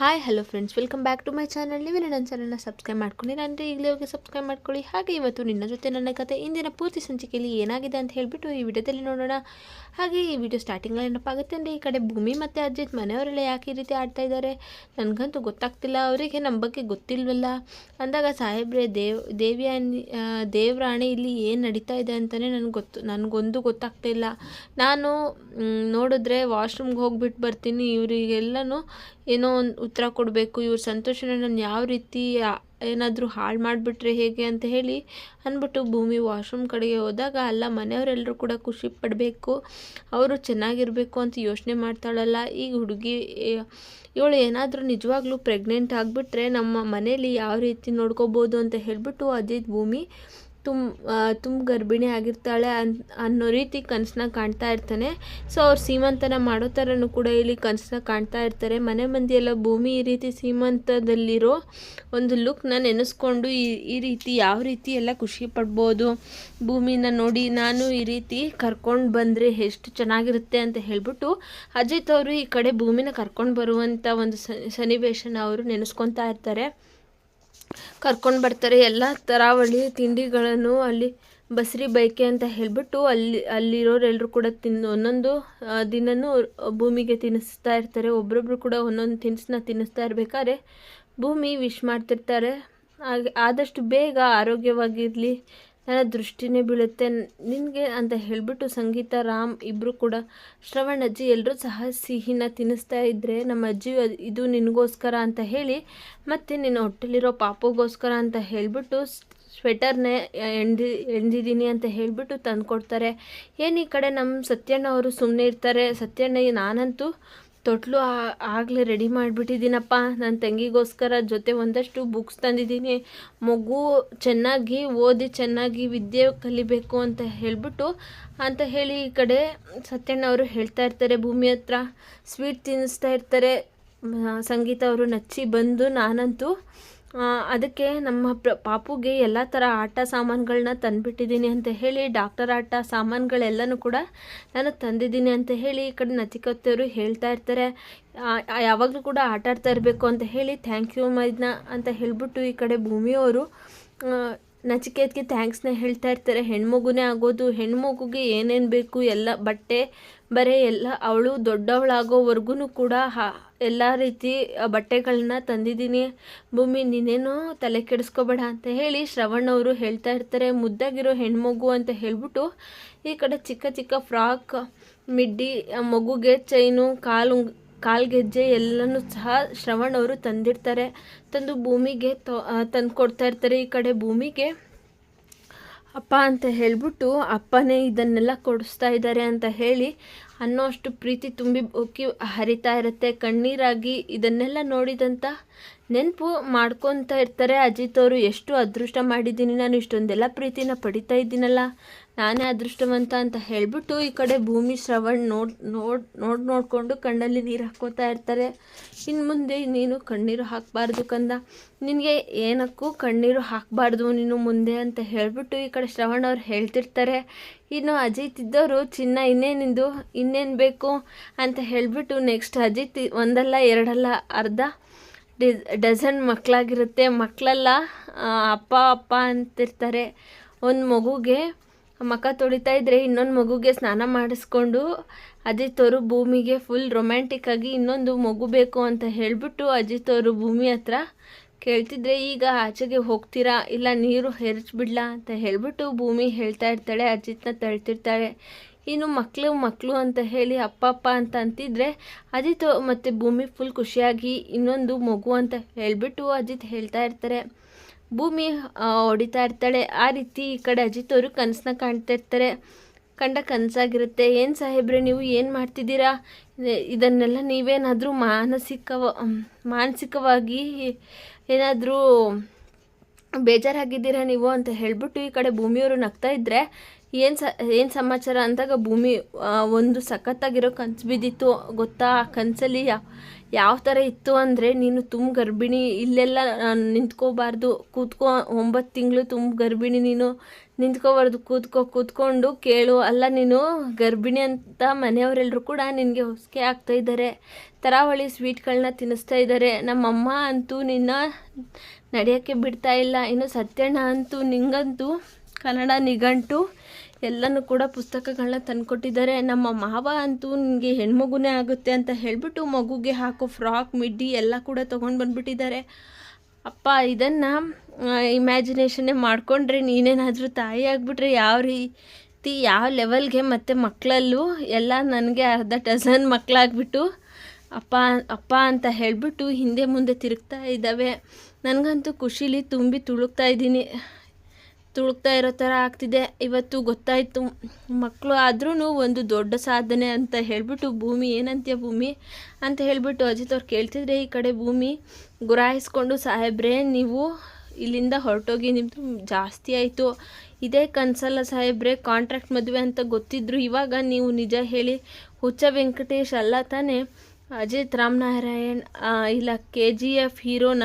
Hi hello friends welcome back to my channel ನೀವೇ ನನ್ನ ಚಾನಲ್ನ ಸಬ್ಸ್ಕ್ರೈಬ್ ಮಾಡ್ಕೊಂಡು ಅಂದರೆ ಈಗಲೇ ಹೋಗಿ ಸಬ್ಸ್ಕ್ರೈಬ್ ಮಾಡ್ಕೊಳ್ಳಿ. ಹಾಗೆ ಇವತ್ತು ನಿನ್ನ ಜೊತೆ ನನ್ನ ಕತೆ ಇಂದಿನ ಪೂರ್ತಿ ಸಂಚಿಕೆಯಲ್ಲಿ ಏನಾಗಿದೆ ಅಂತ ಹೇಳಿಬಿಟ್ಟು ಈ ವಿಡಿಯೋದಲ್ಲಿ ನೋಡೋಣ. ಹಾಗೆ ಈ ವಿಡಿಯೋ ಸ್ಟಾರ್ಟಿಂಗಲ್ಲಿ ನೆನಪಾಗುತ್ತೆ ಆಗುತ್ತೆ ಅಂದರೆ ಈ ಕಡೆ ಭೂಮಿ ಮತ್ತು ಅಜಿತ್ ಮನೆಯವರೆಲ್ಲ ಯಾಕೆ ಈ ರೀತಿ ಆಡ್ತಾ ಇದ್ದಾರೆ? ನನಗಂತೂ ಗೊತ್ತಾಗ್ತಿಲ್ಲ. ಅವರಿಗೆ ನಮ್ಮ ಬಗ್ಗೆ ಗೊತ್ತಿಲ್ವಲ್ಲ? ಅಂದಾಗ ಸಾಹೇಬ್ರೆ, ದೇವ್, ದೇವಿಯ ದೇವರಾಣಿ ಇಲ್ಲಿ ಏನು ನಡೀತಾ ಇದೆ ಅಂತಲೇ ನನಗೆ ಗೊತ್ತು, ನನಗೊಂದು ಗೊತ್ತಾಗ್ತಾ ಇಲ್ಲ. ನಾನು ನೋಡಿದ್ರೆ ವಾಶ್ರೂಮ್ಗೆ ಹೋಗ್ಬಿಟ್ಟು ಬರ್ತೀನಿ. ಇವರಿಗೆಲ್ಲನೂ ಏನೋ ಒಂದು ಉತ್ತರ ಕೊಡಬೇಕು, ಇವ್ರ ಸಂತೋಷನ ನಾನು ಯಾವ ರೀತಿ ಏನಾದರೂ ಹಾಳು ಮಾಡಿಬಿಟ್ರೆ ಹೇಗೆ ಅಂತ ಹೇಳಿ ಅಂದ್ಬಿಟ್ಟು ಭೂಮಿ ವಾಶ್ರೂಮ್ ಕಡೆಗೆ ಹೋದಾಗ ಅಲ್ಲ ಮನೆಯವರೆಲ್ಲರೂ ಕೂಡ ಖುಷಿ ಪಡಬೇಕು, ಅವರು ಚೆನ್ನಾಗಿರಬೇಕು ಅಂತ ಯೋಚನೆ ಮಾಡ್ತಾಳಲ್ಲ. ಈಗ ಹುಡುಗಿ ಇವಳು ಏನಾದರೂ ನಿಜವಾಗ್ಲೂ ಪ್ರೆಗ್ನೆಂಟ್ ಆಗಿಬಿಟ್ರೆ ನಮ್ಮ ಮನೇಲಿ ಯಾವ ರೀತಿ ನೋಡ್ಕೋಬೋದು ಅಂತ ಹೇಳಿಬಿಟ್ಟು ಅಜಿತ್ ಭೂಮಿ ತುಂಬ ತುಂಬ ಗರ್ಭಿಣಿ ಆಗಿರ್ತಾಳೆ ಅನ್, ಅನ್ನೋ ರೀತಿ ಕನಸನ್ನ ಕಾಣ್ತಾ ಇರ್ತಾನೆ. ಸೊ ಅವ್ರು ಸೀಮಂತನ ಮಾಡೋ ಥರನೂ ಕೂಡ ಇಲ್ಲಿ ಕನಸನ್ನ ಕಾಣ್ತಾ ಇರ್ತಾರೆ. ಮನೆ ಮಂದಿಯೆಲ್ಲ ಭೂಮಿ ಈ ರೀತಿ ಸೀಮಂತದಲ್ಲಿರೋ ಒಂದು ಲುಕ್ನ ನೆನೆಸ್ಕೊಂಡು ಈ ಈ ರೀತಿ ಯಾವ ರೀತಿ ಎಲ್ಲ ಖುಷಿ ಪಡ್ಬೋದು, ಭೂಮಿನ ನೋಡಿ ನಾನು ಈ ರೀತಿ ಕರ್ಕೊಂಡು ಬಂದರೆ ಎಷ್ಟು ಚೆನ್ನಾಗಿರುತ್ತೆ ಅಂತ ಹೇಳ್ಬಿಟ್ಟು ಅಜಿತ್ ಅವರು ಈ ಕಡೆ ಭೂಮಿನ ಕರ್ಕೊಂಡು ಬರುವಂಥ ಒಂದು ಸನ್ನಿವೇಶನ ಅವರು ನೆನೆಸ್ಕೊತಾ ಇರ್ತಾರೆ. ಕರ್ಕೊಂಡು ಬರ್ತಾರೆ. ಎಲ್ಲ ತರಾವಳಿ ತಿಂಡಿಗಳನ್ನು ಅಲ್ಲಿ ಬಸ್ರಿ ಬೈಕೆ ಅಂತ ಹೇಳಿಬಿಟ್ಟು ಅಲ್ಲಿ ಅಲ್ಲಿರೋರೆಲ್ಲರೂ ಕೂಡ ತಿನ್ನು ಒಂದೊಂದು ದಿನವೂ ಭೂಮಿಗೆ ತಿನ್ನಿಸ್ತಾ ಇರ್ತಾರೆ. ಒಬ್ರೊಬ್ರು ಕೂಡ ಒಂದೊಂದು ತಿನಿಸನ್ನ ತಿನ್ನಿಸ್ತಾ ಇರ್ಬೇಕಾದ್ರೆ ಭೂಮಿ ವಿಶ್ ಮಾಡ್ತಿರ್ತಾರೆ. ಆದಷ್ಟು ಬೇಗ ಆರೋಗ್ಯವಾಗಿರಲಿ. ನನ್ನ ದೃಷ್ಟಿನೇ ಬೀಳುತ್ತೆ. ನಿನಗೆ ಅಂತ ಹೇಳಿಬಿಟ್ಟು ಸಂಗೀತ, ರಾಮ್ ಇಬ್ಬರು ಕೂಡ ಶ್ರವಣ್ ಅಜ್ಜಿ ಎಲ್ಲರೂ ಸಹ ಸಿಹಿನ ತಿನ್ನಿಸ್ತಾ ಇದ್ದರೆ ನಮ್ಮ ಅಜ್ಜಿ ಇದು ನಿನಗೋಸ್ಕರ ಅಂತ ಹೇಳಿ ಮತ್ತು ನಿನ್ನ ಹೊಟ್ಟೆಲಿರೋ ಪಾಪಗೋಸ್ಕರ ಅಂತ ಹೇಳಿಬಿಟ್ಟು ಸ್ವೆಟರ್ನೇ ಎಣ್ದಿ, ಎಣ್ದಿದ್ದೀನಿ ಅಂತ ಹೇಳಿಬಿಟ್ಟು ತಂದುಕೊಡ್ತಾರೆ. ಏನು ಈ ಕಡೆ ನಮ್ಮ ಸತ್ಯಣ್ಣ ಅವರು ಸುಮ್ಮನೆ ಇರ್ತಾರೆ. ಸತ್ಯಣ್ಣ ನಾನಂತೂ ತೊಟ್ಲು ಆಗಲೇ ರೆಡಿ ಮಾಡಿಬಿಟ್ಟಿದ್ದೀನಪ್ಪ. ನನ್ನ ತಂಗಿಗೋಸ್ಕರ ಜೊತೆ ಒಂದಷ್ಟು ಬುಕ್ಸ್ ತಂದಿದ್ದೀನಿ. ಮಗು ಚೆನ್ನಾಗಿ ಓದಿ ಚೆನ್ನಾಗಿ ವಿದ್ಯೆ ಕಲಿಬೇಕು ಅಂತ ಹೇಳಿಬಿಟ್ಟು, ಅಂತ ಹೇಳಿ ಈ ಕಡೆ ಸತ್ಯಣ್ಣ ಅವರು ಹೇಳ್ತಾ ಇರ್ತಾರೆ ಭೂಮಿ ಹತ್ರ. ಸ್ವೀಟ್ ತಿನ್ನಿಸ್ತಾ ಇರ್ತಾರೆ. ಸಂಗೀತ ಅವರು ನಚ್ಚಿ ಬಂದು ನಾನಂತೂ ಅದಕ್ಕೆ ನಮ್ಮ ಪ್ರ ಪಾಪುಗೆ ಎಲ್ಲ ಥರ ಆಟ ಸಾಮಾನುಗಳನ್ನ ತಂದುಬಿಟ್ಟಿದ್ದೀನಿ ಅಂತ ಹೇಳಿ, ಡಾಕ್ಟರ್ ಆಟ ಸಾಮಾನುಗಳೆಲ್ಲನೂ ಕೂಡ ನಾನು ತಂದಿದ್ದೀನಿ ಅಂತ ಹೇಳಿ ಈ ಕಡೆ ನಚಿಕತ್ತವರು ಹೇಳ್ತಾ ಇರ್ತಾರೆ. ಯಾವಾಗಲೂ ಕೂಡ ಆಟ ಆಡ್ತಾ ಇರಬೇಕು ಅಂತ ಹೇಳಿ ಥ್ಯಾಂಕ್ ಯು ಮೈದ್ನ ಅಂತ ಹೇಳಿಬಿಟ್ಟು ಈ ಕಡೆ ಭೂಮಿಯವರು ನಚಿಕೇತ್ಗೆ ಥ್ಯಾಂಕ್ಸ್ನ ಹೇಳ್ತಾ ಇರ್ತಾರೆ. ಹೆಣ್ಮಗುನೇ ಆಗೋದು, ಹೆಣ್ಮಗುಗೆ ಏನೇನು ಬೇಕು ಎಲ್ಲ ಬಟ್ಟೆ ಬರೀ ಎಲ್ಲ ಅವಳು ದೊಡ್ಡವಳಾಗೋವರೆಗೂ ಕೂಡ ಹಾ, ಎಲ್ಲ ರೀತಿ ಬಟ್ಟೆಗಳನ್ನ ತಂದಿದ್ದೀನಿ. ಭೂಮಿ, ನೀನೇನು ತಲೆ ಕೆಡಿಸ್ಕೋಬೇಡ ಅಂತ ಹೇಳಿ ಶ್ರವಣ್ ಅವರು ಹೇಳ್ತಾ ಇರ್ತಾರೆ. ಮುದ್ದಾಗಿರೋ ಹೆಣ್ಮಗು ಅಂತ ಹೇಳ್ಬಿಟ್ಟು ಈ ಕಡೆ ಚಿಕ್ಕ ಚಿಕ್ಕ ಫ್ರಾಕ್, ಮಿಡ್ಡಿ ಮಗುಗೆ ಚೈನು, ಕಾಲು ಕಾಲ್ಗೆಜ್ಜೆ ಎಲ್ಲನೂ ಸಹ ಶ್ರವಣ್ ಅವರು ತಂದಿರ್ತಾರೆ. ತಂದು ಭೂಮಿಗೆ ತಂದು ಕೊಡ್ತಾ ಇರ್ತಾರೆ ಈ ಕಡೆ ಭೂಮಿಗೆ. ಅಪ್ಪ ಅಂತ ಹೇಳ್ಬಿಟ್ಟು ಅಪ್ಪನೇ ಇದನ್ನೆಲ್ಲ ಕೊಡಿಸ್ತಾ ಇದ್ದಾರೆ ಅಂತ ಹೇಳಿ ಅನ್ನೋ ಅಷ್ಟು ಪ್ರೀತಿ ತುಂಬಿ ಉಕ್ಕಿ ಹರಿತಾ ಇರುತ್ತೆ. ಕಣ್ಣೀರಾಗಿ ಇದನ್ನೆಲ್ಲ ನೋಡಿದಂಥ ನೆನಪು ಮಾಡ್ಕೊತಾ ಇರ್ತಾರೆ. ಅಜಿತ್ ಅವರು ಎಷ್ಟು ಅದೃಷ್ಟ ಮಾಡಿದ್ದೀನಿ ನಾನು, ಇಷ್ಟೊಂದೆಲ್ಲ ಪ್ರೀತಿನ ಪಡಿತಾ ಇದ್ದೀನಲ್ಲ. ನಾನೇ ಅದೃಷ್ಟವಂತ ಅಂತ ಹೇಳ್ಬಿಟ್ಟು ಈ ಕಡೆ ಭೂಮಿ ಶ್ರವಣ್ ನೋಡ್ ನೋಡ್, ನೋಡಿ ನೋಡಿಕೊಂಡು ಕಣ್ಣಲ್ಲಿ ನೀರು ಹಾಕ್ಕೋತಾ ಇರ್ತಾರೆ. ಇನ್ನು ಮುಂದೆ ನೀನು ಕಣ್ಣೀರು ಹಾಕಬಾರ್ದು ಕಂದ. ನಿನಗೆ ಏನಕ್ಕೂ ಕಣ್ಣೀರು ಹಾಕಬಾರ್ದು ನೀನು ಮುಂದೆ ಅಂತ ಹೇಳಿಬಿಟ್ಟು ಈ ಕಡೆ ಶ್ರವಣ್ ಅವ್ರು ಹೇಳ್ತಿರ್ತಾರೆ. ಇನ್ನು ಅಜಿತ್ ಇದ್ದವರು ಚಿನ್ನ, ಇನ್ನೇನಿಂದು? ಇನ್ನೇನು ಬೇಕು? ಅಂತ ಹೇಳಿಬಿಟ್ಟು ನೆಕ್ಸ್ಟ್ ಅಜಿತ್ ಒಂದಲ್ಲ, ಎರಡಲ್ಲ, ಅರ್ಧ ಡಜನ್ ಮಕ್ಕಳಾಗಿರುತ್ತೆ ಮಕ್ಕಳೆಲ್ಲ ಅಪ್ಪ ಅಪ್ಪ ಅಂತಿರ್ತಾರೆ. ಒಂದು ಮಗುಗೆ ಮಖ ತೊಳಿತಾ ಇದ್ರೆ ಇನ್ನೊಂದು ಮಗುಗೆ ಸ್ನಾನ ಮಾಡಿಸ್ಕೊಂಡು ಅಜಿತ್ ಅವರು ಭೂಮಿಗೆ ಫುಲ್ ರೊಮ್ಯಾಂಟಿಕ್ ಆಗಿ ಇನ್ನೊಂದು ಮಗು ಬೇಕು ಅಂತ ಹೇಳಿಬಿಟ್ಟು ಅಜಿತ್ ಅವರು ಭೂಮಿ ಹತ್ರ ಕೇಳ್ತಿದ್ರೆ, ಈಗ ಆಚೆಗೆ ಹೋಗ್ತೀರಾ? ಇಲ್ಲ ನೀರು ಹೆರಚ್ಬಿಡ್ಲಾ? ಅಂತ ಹೇಳ್ಬಿಟ್ಟು ಭೂಮಿ ಹೇಳ್ತಾ ಇರ್ತಾಳೆ, ಅಜಿತ್ನ ತಳ್ತಿರ್ತಾಳೆ. ಇನ್ನು ಮಕ್ಕಳು ಮಕ್ಕಳು ಅಂತ ಹೇಳಿ ಅಪ್ಪ ಅಪ್ಪ ಅಂತ ಅಂತಿದ್ರೆ ಅಜಿತ್ ಮತ್ತು ಭೂಮಿ ಫುಲ್ ಖುಷಿಯಾಗಿ ಇನ್ನೊಂದು ಮಗು ಅಂತ ಹೇಳಿಬಿಟ್ಟು ಅಜಿತ್ ಹೇಳ್ತಾ ಇರ್ತಾರೆ. ಭೂಮಿ ಹೊಡಿತಾ ಇರ್ತಾಳೆ. ಆ ರೀತಿ ಈ ಕಡೆ ಅಜಿತ್ ಅವರು ಕನಸನ್ನ ಕಾಣ್ತಾ ಇರ್ತಾರೆ. ಕಂಡ ಕನಸಾಗಿರುತ್ತೆ. ಏನು ಸಾಹೇಬ್ರೆ, ನೀವು ಏನು ಮಾಡ್ತಿದ್ದೀರಾ? ಇದನ್ನೆಲ್ಲ ನೀವೇನಾದರೂ ಮಾನಸಿಕವ ಮಾನಸಿಕವಾಗಿ ಏನಾದರೂ ಬೇಜಾರಾಗಿದ್ದೀರಾ ನೀವು ಅಂತ ಹೇಳ್ಬಿಟ್ಟು ಈ ಕಡೆ ಭೂಮಿಯವರು ನಗ್ತಾ ಇದ್ದರೆ ಏನು ಸ, ಏನು ಸಮಾಚಾರ? ಅಂದಾಗ ಭೂಮಿ ಒಂದು ಸಖತ್ತಾಗಿರೋ ಕನಸು ಬಿದ್ದಿತ್ತು. ಗೊತ್ತಾ? ಆ ಕನಸಲ್ಲಿ ಯಾವ ಥರ ಇತ್ತು ಅಂದರೆ ನೀನು ತುಂಬ ಗರ್ಭಿಣಿ, ಇಲ್ಲೆಲ್ಲ ನಿಂತ್ಕೋಬಾರ್ದು. ಕೂತ್ಕೋ, ಒಂಬತ್ತು ತಿಂಗಳು ತುಂಬ ಗರ್ಭಿಣಿ ನೀನು. ನಿಂತ್ಕೋಬಾರ್ದು, ಕೂತ್ಕೋ, ಕೂತ್ಕೊಂಡು ಕೇಳು. ಅಲ್ಲ, ನೀನು ಗರ್ಭಿಣಿ ಅಂತ ಮನೆಯವರೆಲ್ಲರೂ ಕೂಡ ನಿನಗೆ ಹೊಸಿಗೆ ಆಗ್ತಾ ಇದ್ದಾರೆ. ತರಾವಳಿ ಸ್ವೀಟ್ಗಳನ್ನ ತಿನ್ನಿಸ್ತಾ ಇದ್ದಾರೆ. ನಮ್ಮಮ್ಮ ಅಂತೂ ನಿನ್ನ ನಡೆಯೋಕ್ಕೆ ಬಿಡ್ತಾ ಇಲ್ಲ. ಇನ್ನು ಸತ್ಯಣ್ಣ ಅಂತೂ ನಿಂಗಂತೂ ಕನ್ನಡ ನಿಘಂಟು ಎಲ್ಲನೂ ಕೂಡ ಪುಸ್ತಕಗಳನ್ನ ತಂದುಕೊಟ್ಟಿದ್ದಾರೆ. ನಮ್ಮ ಮಾವ ಅಂತೂ ನಿನಗೆ ಹೆಣ್ಮಗುನೇ ಆಗುತ್ತೆ ಅಂತ ಹೇಳಿಬಿಟ್ಟು ಮಗುಗೆ ಹಾಕೋ ಫ್ರಾಕ್, ಮಿಡ್ಡಿ ಎಲ್ಲ ಕೂಡ ತೊಗೊಂಡು ಬಂದುಬಿಟ್ಟಿದ್ದಾರೆ. ಅಪ್ಪ, ಇದನ್ನು ಇಮ್ಯಾಜಿನೇಷನ್ನೇ ಮಾಡಿಕೊಂಡ್ರೆ ನೀನೇನಾದರೂ ತಾಯಿ ಆಗಿಬಿಟ್ರೆ ಯಾವ ರೀತಿ, ಯಾವ ಲೆವೆಲ್ಗೆ ಮತ್ತು ಮಕ್ಕಳಲ್ಲೂ ಎಲ್ಲ ನನಗೆ ಅರ್ಧ ಡಜನ್ ಮಕ್ಕಳಾಗ್ಬಿಟ್ಟು ಅಪ್ಪ ಅಪ್ಪ ಅಂತ ಹೇಳಿಬಿಟ್ಟು ಹಿಂದೆ ಮುಂದೆ ತಿರುಗ್ತಾ ಇದ್ದಾವೆ. ನನಗಂತೂ ಖುಷಿಲಿ ತುಂಬಿ ತುಳುಕ್ತಾ ಇದ್ದೀನಿ. ತುಳುಕ್ತಾ ಇರೋ ಥರ ಆಗ್ತಿದೆ. ಇವತ್ತು ಗೊತ್ತಾಯಿತು. ಮಕ್ಕಳು ಆದ್ರೂ ಒಂದು ದೊಡ್ಡ ಸಾಧನೆ ಅಂತ ಹೇಳಿಬಿಟ್ಟು, ಭೂಮಿ ಏನಂತೀಯ ಭೂಮಿ? ಅಂತ ಹೇಳಿಬಿಟ್ಟು ಅಜಿತ್ ಅವ್ರು ಕೇಳ್ತಿದ್ರೆ ಈ ಕಡೆ ಭೂಮಿ ಗುರಾಯಿಸ್ಕೊಂಡು, ಸಾಹೇಬ್ರೆ, ನೀವು ಇಲ್ಲಿಂದ ಹೊರಟೋಗಿ ನಿಮ್ಮದು ಜಾಸ್ತಿ ಆಯಿತು. ಇದೇ ಕನ್ಸಲ್ಲ ಸಾಹೇಬ್ರೆ, ಕಾಂಟ್ರಾಕ್ಟ್ ಮದುವೆ ಅಂತ ಗೊತ್ತಿದ್ರು. ಇವಾಗ ನೀವು ನಿಜ ಹೇಳಿ ಹುಚ್ಚ ವೆಂಕಟೇಶ್ ಅಲ್ಲ ತಾನೇ? ಅಜಿತ್ ರಾಮನಾರಾಯಣ್ ಇಲ್ಲ, ಕೆ ಜಿ ಎಫ್ ಹೀರೋನ.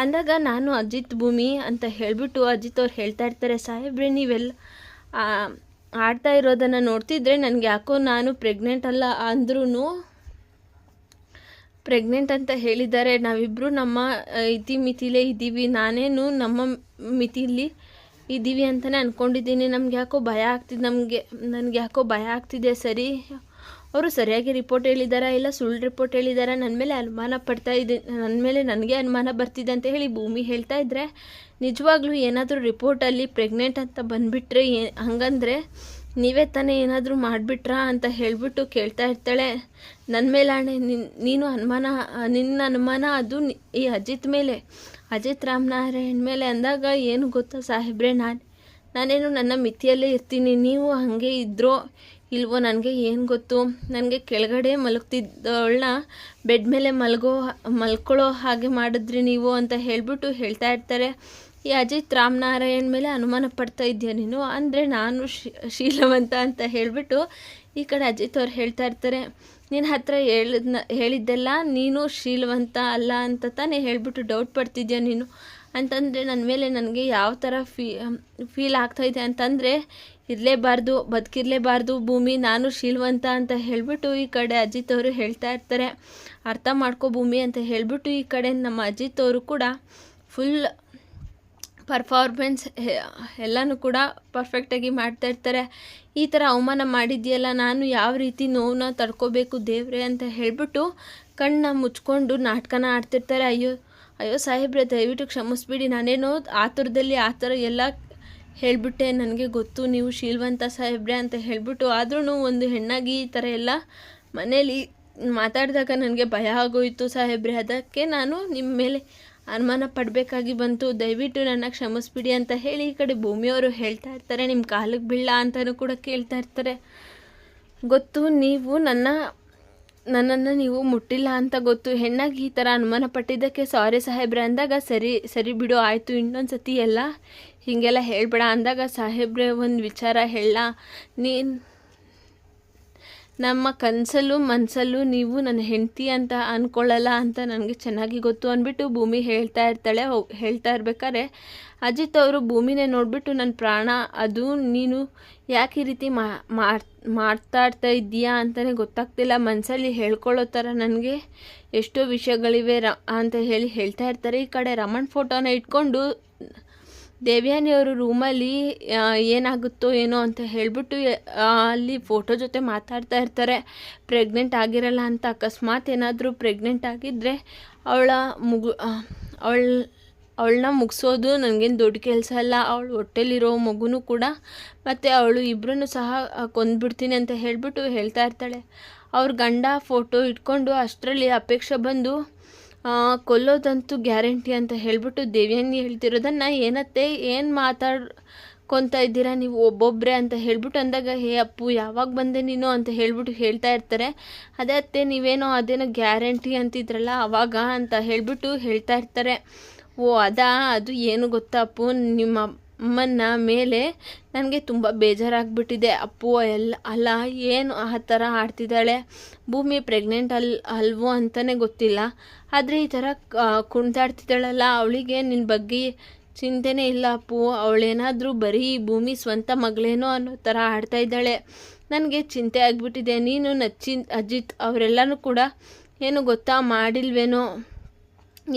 ಅಂದಾಗ ನಾನು ಅಜಿತ್ ಭೂಮಿ ಅಂತ ಹೇಳಿಬಿಟ್ಟು ಅಜಿತ್ ಅವ್ರು ಹೇಳ್ತಾ ಇರ್ತಾರೆ, ಸಾಹೇಬ್ರೆ, ನೀವೆಲ್ಲ ಆಡ್ತಾ ಇರೋದನ್ನು ನೋಡ್ತಿದ್ರೆ ನನಗೆ ಯಾಕೋ ನಾನು ಪ್ರೆಗ್ನೆಂಟ್ ಅಲ್ಲ ಅಂದ್ರೂ ಪ್ರೆಗ್ನೆಂಟ್ ಅಂತ ಹೇಳಿದ್ದಾರೆ. ನಾವಿಬ್ಬರು ನಮ್ಮ ಇತಿ ಮಿತಿಲೇ ಇದ್ದೀವಿ. ನಾನೇನು ನಮ್ಮ ಮಿತಿಲಿ ಇದ್ದೀವಿ ಅಂತಲೇ ಅಂದ್ಕೊಂಡಿದ್ದೀನಿ ನಮ್ಗೆ ಯಾಕೋ ಭಯ ಆಗ್ತಿದೆ ನಮಗೆ, ನನಗೆ ಯಾಕೋ ಭಯ ಆಗ್ತಿದೆ ಸರಿ. ಅವರು ಸರಿಯಾಗಿ ರಿಪೋರ್ಟ್ ಹೇಳಿದಾರಾ ಇಲ್ಲ ಸುಳ್ಳು ರಿಪೋರ್ಟ್ ಹೇಳಿದಾರಾ? ನನ್ನ ಮೇಲೆ ಅನುಮಾನ ಪಡ್ತಾ ಇದ್ದೆ ನನ್ನ ಮೇಲೆ ನನಗೆ ಅನುಮಾನ ಬರ್ತಿದೆ ಅಂತ ಹೇಳಿ ಭೂಮಿ ಹೇಳ್ತಾ ಇದ್ದರೆ ನಿಜವಾಗ್ಲೂ ಏನಾದರೂ ರಿಪೋರ್ಟಲ್ಲಿ ಪ್ರೆಗ್ನೆಂಟ್ ಅಂತ ಬಂದುಬಿಟ್ರೆ ಏ, ಹಂಗಂದರೆ ನೀವೇ ತಾನೇ ಏನಾದರೂ ಮಾಡಿಬಿಟ್ರಾ ಅಂತ ಹೇಳಿಬಿಟ್ಟು ಕೇಳ್ತಾ ಇರ್ತಾಳೆ. ನನ್ನ ಮೇಲೆ ಆಣೆ, ನೀನು ಅನುಮಾನ, ನಿನ್ನ ಅನುಮಾನ ಅದು ಈ ಅಜಿತ್ ಮೇಲೆ. ಅಜಿತ್ ರಾಮನಾರಾಯಣ್ ಮೇಲೆ ಅಂದಾಗ ಏನು ಗೊತ್ತಾ ಸಾಹೇಬ್ರೆ ನಾನು, ನಾನೇನು ನನ್ನ ಮಿತಿಯಲ್ಲೇ ಇರ್ತೀನಿ, ನೀವು ಹಾಗೆ ಇದ್ರೋ ಇಲ್ವೋ ನನಗೆ ಏನು ಗೊತ್ತು? ನನಗೆ ಕೆಳಗಡೆ ಮಲಗ್ತಿದ್ದವಳನ್ನ ಬೆಡ್ ಮೇಲೆ ಮಲಗೋ, ಮಲ್ಕೊಳ್ಳೋ ಹಾಗೆ ಮಾಡಿದ್ರಿ ನೀವು ಅಂತ ಹೇಳಿಬಿಟ್ಟು ಹೇಳ್ತಾ ಇರ್ತಾರೆ. ಈ ಅಜಿತ್ ರಾಮನಾರಾಯಣ್ ಮೇಲೆ ಅನುಮಾನ ಪಡ್ತಾ ಇದೆಯಾ ನೀನು? ಅಂದರೆ ನಾನು ಶೀಲವಂತ ಅಂತ ಹೇಳಿಬಿಟ್ಟು ಈ ಕಡೆ ಅಜಿತ್ ಅವ್ರು ಹೇಳ್ತಾ ಇರ್ತಾರೆ. ನಿನ್ನ ಹತ್ರ ಹೇಳಿದ್ನ, ಹೇಳಿದ್ದೆಲ್ಲ ನೀನು ಶೀಲವಂತ ಅಲ್ಲ ಅಂತ ತಾನೇ ಹೇಳಿಬಿಟ್ಟು ಡೌಟ್ ಪಡ್ತಿದ್ಯಾ ನೀನು? ಅಂತಂದರೆ ನನ್ನ ಮೇಲೆ ನನಗೆ ಯಾವ ಥರ ಫೀ ಫೀಲ್ ಆಗ್ತಾಯಿದೆ ಅಂತಂದರೆ ಇರಲೇಬಾರ್ದು, ಬದುಕಿರಲೇಬಾರ್ದು, ಭೂಮಿ ನಾನು ಶೀಲ್ವಂತ ಅಂತ ಹೇಳಿಬಿಟ್ಟು ಈ ಕಡೆ ಅಜಿತ್ ಅವರು ಹೇಳ್ತಾ ಇರ್ತಾರೆ. ಅರ್ಥ ಮಾಡ್ಕೋ ಭೂಮಿ ಅಂತ ಹೇಳಿಬಿಟ್ಟು ಈ ಕಡೆ ನಮ್ಮ ಅಜಿತ್ ಕೂಡ ಫುಲ್ ಪರ್ಫಾರ್ಮೆನ್ಸ್ ಎಲ್ಲನೂ ಕೂಡ ಪರ್ಫೆಕ್ಟಾಗಿ ಮಾಡ್ತಾ ಇರ್ತಾರೆ. ಈ ಥರ ಅವಮಾನ ಮಾಡಿದ್ಯಲ್ಲ, ನಾನು ಯಾವ ರೀತಿ ನೋವನ್ನ ತಡ್ಕೋಬೇಕು ದೇವ್ರೆ ಅಂತ ಹೇಳಿಬಿಟ್ಟು ಕಣ್ಣ ಮುಚ್ಕೊಂಡು ನಾಟಕನ ಆಡ್ತಿರ್ತಾರೆ. ಅಯ್ಯೋ ಅಯ್ಯೋ ಸಾಹೇಬ್ರೆ, ದಯವಿಟ್ಟು ಕ್ಷಮಿಸ್ಬಿಡಿ. ನಾನೇನೋ ಆತುರದಲ್ಲಿ ಆ ಥರ ಎಲ್ಲ ಹೇಳಿಬಿಟ್ಟೆ, ನನಗೆ ಗೊತ್ತು, ನೀವು ಶೀಲ್ವಂತ ಸಾಹೇಬ್ರೆ ಅಂತ ಹೇಳಿಬಿಟ್ಟು ಆದ್ರೂ ಒಂದು ಹೆಣ್ಣಾಗಿ ಈ ಥರ ಎಲ್ಲ ಮನೇಲಿ ಮಾತಾಡಿದಾಗ ನನಗೆ ಭಯ ಆಗೋಯಿತು ಸಾಹೇಬ್ರೆ. ಅದಕ್ಕೆ ನಾನು ನಿಮ್ಮ ಮೇಲೆ ಅನುಮಾನ ಪಡಬೇಕಾಗಿ ಬಂತು. ದಯವಿಟ್ಟು ನನ್ನ ಕ್ಷಮಿಸ್ಬಿಡಿ ಅಂತ ಹೇಳಿ ಈ ಕಡೆ ಭೂಮಿಯವರು ಹೇಳ್ತಾ ಇರ್ತಾರೆ. ನಿಮ್ಮ ಕಾಲಿಗೆ ಬೀಳ ಅಂತಲೂ ಕೂಡ ಕೇಳ್ತಾ ಇರ್ತಾರೆ. ಗೊತ್ತು, ನೀವು ನನ್ನ ನನ್ನನ್ನು ನೀವು ಮುಟ್ಟಿಲ್ಲ ಅಂತ ಗೊತ್ತು. ಹೆಣ್ಣಾಗಿ ಈ ಥರ ಅನುಮಾನ ಪಟ್ಟಿದ್ದಕ್ಕೆ ಸಾರಿ ಸಾಹೇಬ್ರೆ ಅಂದಾಗ ಸರಿ ಸರಿ ಬಿಡು, ಆಯಿತು ಇನ್ನೊಂದು ಸತಿ ಎಲ್ಲ ಹೀಗೆಲ್ಲ ಹೇಳಬೇಡ ಅಂದಾಗ ಸಾಹೇಬ್ರೆ ಒಂದು ವಿಚಾರ ಹೇಳ. ನೀನು ನಮ್ಮ ಕನಸಲ್ಲೂ ಮನಸಲ್ಲೂ ನೀವು ನನ್ನ ಹೆಂಡತಿ ಅಂತ ಅಂದ್ಕೊಳ್ಳಲ್ಲ ಅಂತ ನನಗೆ ಚೆನ್ನಾಗಿ ಗೊತ್ತು ಅಂದ್ಬಿಟ್ಟು ಭೂಮಿ ಹೇಳ್ತಾ ಇರ್ತಾಳೆ ಹೇಳ್ತಾ ಇರ್ಬೇಕಾದ್ರೆ ಅಜಿತ್ ಅವರು ಭೂಮಿನೇ ನೋಡಿಬಿಟ್ಟು ನನ್ನ ಪ್ರಾಣ, ಅದು ನೀನು ಯಾಕೆ ಈ ರೀತಿ ಮಾತಾಡ್ತಾ ಇದ್ದೀಯಾ ಅಂತಲೇ ಗೊತ್ತಾಗ್ತಿಲ್ಲ. ಮನಸಲ್ಲಿ ಹೇಳ್ಕೊಳ್ಳೋ ಥರ ನನಗೆ ಎಷ್ಟೋ ವಿಷಯಗಳಿವೆ ರ, ಅಂತ ಹೇಳಿ ಹೇಳ್ತಾ ಇರ್ತಾರೆ. ಈ ಕಡೆ ರಮಣ್ ಫೋಟೋನ ಇಟ್ಕೊಂಡು ದೇವ್ಯಾನಿಯವರು ರೂಮಲ್ಲಿ ಏನಾಗುತ್ತೋ ಏನೋ ಅಂತ ಹೇಳಿಬಿಟ್ಟು ಅಲ್ಲಿ ಫೋಟೋ ಜೊತೆ ಮಾತಾಡ್ತಾ ಇರ್ತಾರೆ. ಪ್ರೆಗ್ನೆಂಟ್ ಆಗಿರಲ್ಲ ಅಂತ ಅಕಸ್ಮಾತ್ ಏನಾದರೂ ಪ್ರೆಗ್ನೆಂಟ್ ಆಗಿದ್ದರೆ ಅವಳ ಮುಗು ಅವಳ, ಅವಳನ್ನ ಮುಗಿಸೋದು ನನಗೇನು ದೊಡ್ಡ ಕೆಲಸ ಅಲ್ಲ. ಅವಳು ಹೊಟ್ಟೆಲಿರೋ ಮಗುನೂ ಕೂಡ ಮತ್ತು ಅವಳು ಇಬ್ಬರನ್ನು ಸಹ ಕೊಂದ್ಬಿಡ್ತೀನಿ ಅಂತ ಹೇಳಿಬಿಟ್ಟು ಹೇಳ್ತಾ ಇರ್ತಾಳೆ. ಅವ್ರ ಗಂಡ ಫೋಟೋ ಇಟ್ಕೊಂಡು ಅಷ್ಟರಲ್ಲಿ ಅಪೇಕ್ಷೆ ಬಂದು ಕೊಲ್ಲೋದಂತೂ ಗ್ಯಾರಂಟಿ ಅಂತ ಹೇಳಿಬಿಟ್ಟು ದೇವ್ಯಾನಿ ಹೇಳ್ತಿರೋದನ್ನು ಏನತ್ತೆ, ಏನು ಮಾತಾಡ್ಕೊತ ಇದ್ದೀರಾ ನೀವು ಒಬ್ಬೊಬ್ಬರೇ ಅಂತ ಹೇಳ್ಬಿಟ್ಟು ಅಂದಾಗ, ಹೇ ಅಪ್ಪು, ಯಾವಾಗ ಬಂದೆ ನೀನು? ಅಂತ ಹೇಳ್ಬಿಟ್ಟು ಹೇಳ್ತಾ ಇರ್ತಾರೆ. ಅದೇ ಅತ್ತೆ, ನೀವೇನೋ ಅದೇನೋ ಗ್ಯಾರಂಟಿ ಅಂತಿದ್ರಲ್ಲ, ಅವಾಗ ಅಂತ ಹೇಳಿಬಿಟ್ಟು ಹೇಳ್ತಾ ಇರ್ತಾರೆ. ಓ, ಅದಾ? ಅದು ಏನು ಗೊತ್ತಾ ಅಪ್ಪು? ನಿಮ್ಮ ಅಮ್ಮನ ಮೇಲೆ ನನಗೆ ತುಂಬ ಬೇಜಾರಾಗ್ಬಿಟ್ಟಿದೆ. ಅಪ್ಪು ಎಲ್ಲ ಅಲ್ಲ, ಏನು ಆ ಥರ ಆಡ್ತಿದ್ದಾಳೆ? ಭೂಮಿ ಪ್ರೆಗ್ನೆಂಟ್ ಅಲ್, ಅಲ್ವೋ ಅಂತಲೇ ಗೊತ್ತಿಲ್ಲ. ಆದರೆ ಈ ಥರ ಕುಣಿದಾಡ್ತಿದ್ದಾಳಲ್ಲ, ಅವಳಿಗೆ ನಿನ್ನ ಬಗ್ಗೆ ಚಿಂತೆನೇ ಇಲ್ಲ ಅಪ್ಪು. ಅವಳೇನಾದರೂ ಬರೀ ಭೂಮಿ ಸ್ವಂತ ಮಗಳೇನೋ ಅನ್ನೋ ಥರ ಆಡ್ತಾ ಇದ್ದಾಳೆ. ನನಗೆ ಚಿಂತೆ ಆಗಿಬಿಟ್ಟಿದೆ. ನೀನು ನಚ್ಚಿ, ಅಜಿತ್ ಅವರೆಲ್ಲನೂ ಕೂಡ ಏನು ಗೊತ್ತಾ ಮಾಡಿಲ್ವೇನೋ?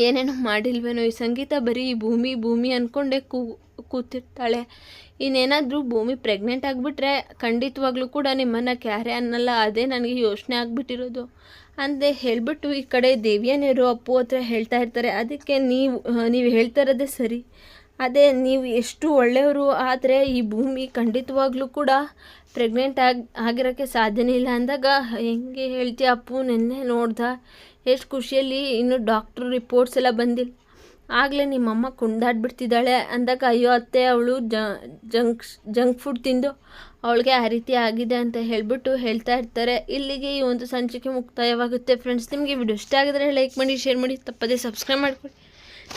ಏನೇನೋ ಮಾಡಿಲ್ವೇನೋ? ಈ ಸಂಗೀತ ಬರೀ ಭೂಮಿ ಭೂಮಿ ಅಂದ್ಕೊಂಡೆ ಕೂ ಕೂತಿರ್ತಾಳೆ. ಇನ್ನೇನಾದರೂ ಭೂಮಿ ಪ್ರೆಗ್ನೆಂಟ್ ಆಗಿಬಿಟ್ರೆ ಖಂಡಿತವಾಗ್ಲೂ ಕೂಡ ನಿಮ್ಮನ್ನು ಕ್ಯಾರೆ ಅನ್ನಲ್ಲ, ಅದೇ ನನಗೆ ಯೋಚನೆ ಆಗಿಬಿಟ್ಟಿರೋದು. ಅಂದೆ ಹೇಳಿಬಿಟ್ಟು ಈ ಕಡೆ ದೇವಿಯನೇರು ಅಪ್ಪು ಹತ್ರ ಹೇಳ್ತಾ ಇರ್ತಾರೆ. ಅದಕ್ಕೆ ನೀವು ನೀವು ಹೇಳ್ತಾ ಇರೋದೇ ಸರಿ. ಅದೇ ನೀವು ಎಷ್ಟು ಒಳ್ಳೆಯವರು ಆದರೆ ಈ ಭೂಮಿ ಖಂಡಿತವಾಗ್ಲೂ ಕೂಡ ಪ್ರೆಗ್ನೆಂಟ್ ಆಗಿ ಆಗಿರೋಕ್ಕೆ ಸಾಧ್ಯನೇ ಇಲ್ಲ. ಅಂದಾಗ, ಹೆಂಗೆ ಹೇಳ್ತೀಯ ಅಪ್ಪು, ನಿನ್ನೆ ನೋಡ್ದ, ಎಷ್ಟು ಖುಷಿಯಲ್ಲಿ, ಇನ್ನು ಡಾಕ್ಟ್ರ್ ರಿಪೋರ್ಟ್ಸ್ ಎಲ್ಲ ಬಂದಿಲ್ಲ. ಆಗಲೇ ನಿಮ್ಮಮ್ಮ ಕುಂಡಾಡ್ಬಿಡ್ತಿದ್ದಾಳೆ ಅಂದಾಗ ಅಯ್ಯೋ ಅತ್ತೆ, ಅವಳು ಜಂಕ್ ಜಂಕ್ ಫುಡ್ ತಿಂದು ಅವಳಿಗೆ ಆ ರೀತಿ ಆಗಿದೆ ಅಂತ ಹೇಳಿಬಿಟ್ಟು ಹೇಳ್ತಾ ಇರ್ತಾರೆ. ಇಲ್ಲಿಗೆ ಈ ಒಂದು ಸಂಚಿಕೆ ಮುಕ್ತಾಯವಾಗುತ್ತೆ ಫ್ರೆಂಡ್ಸ್ ನಿಮಗೆ ವಿಡಿಯೋ ಇಷ್ಟ ಆಗಿದ್ರೆ ಲೈಕ್ ಮಾಡಿ ಶೇರ್ ಮಾಡಿ, ತಪ್ಪದೇ ಸಬ್ಸ್ಕ್ರೈಬ್ ಮಾಡ್ಕೊಳ್ಳಿ.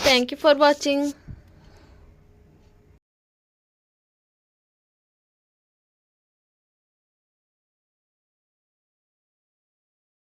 Thank you for watching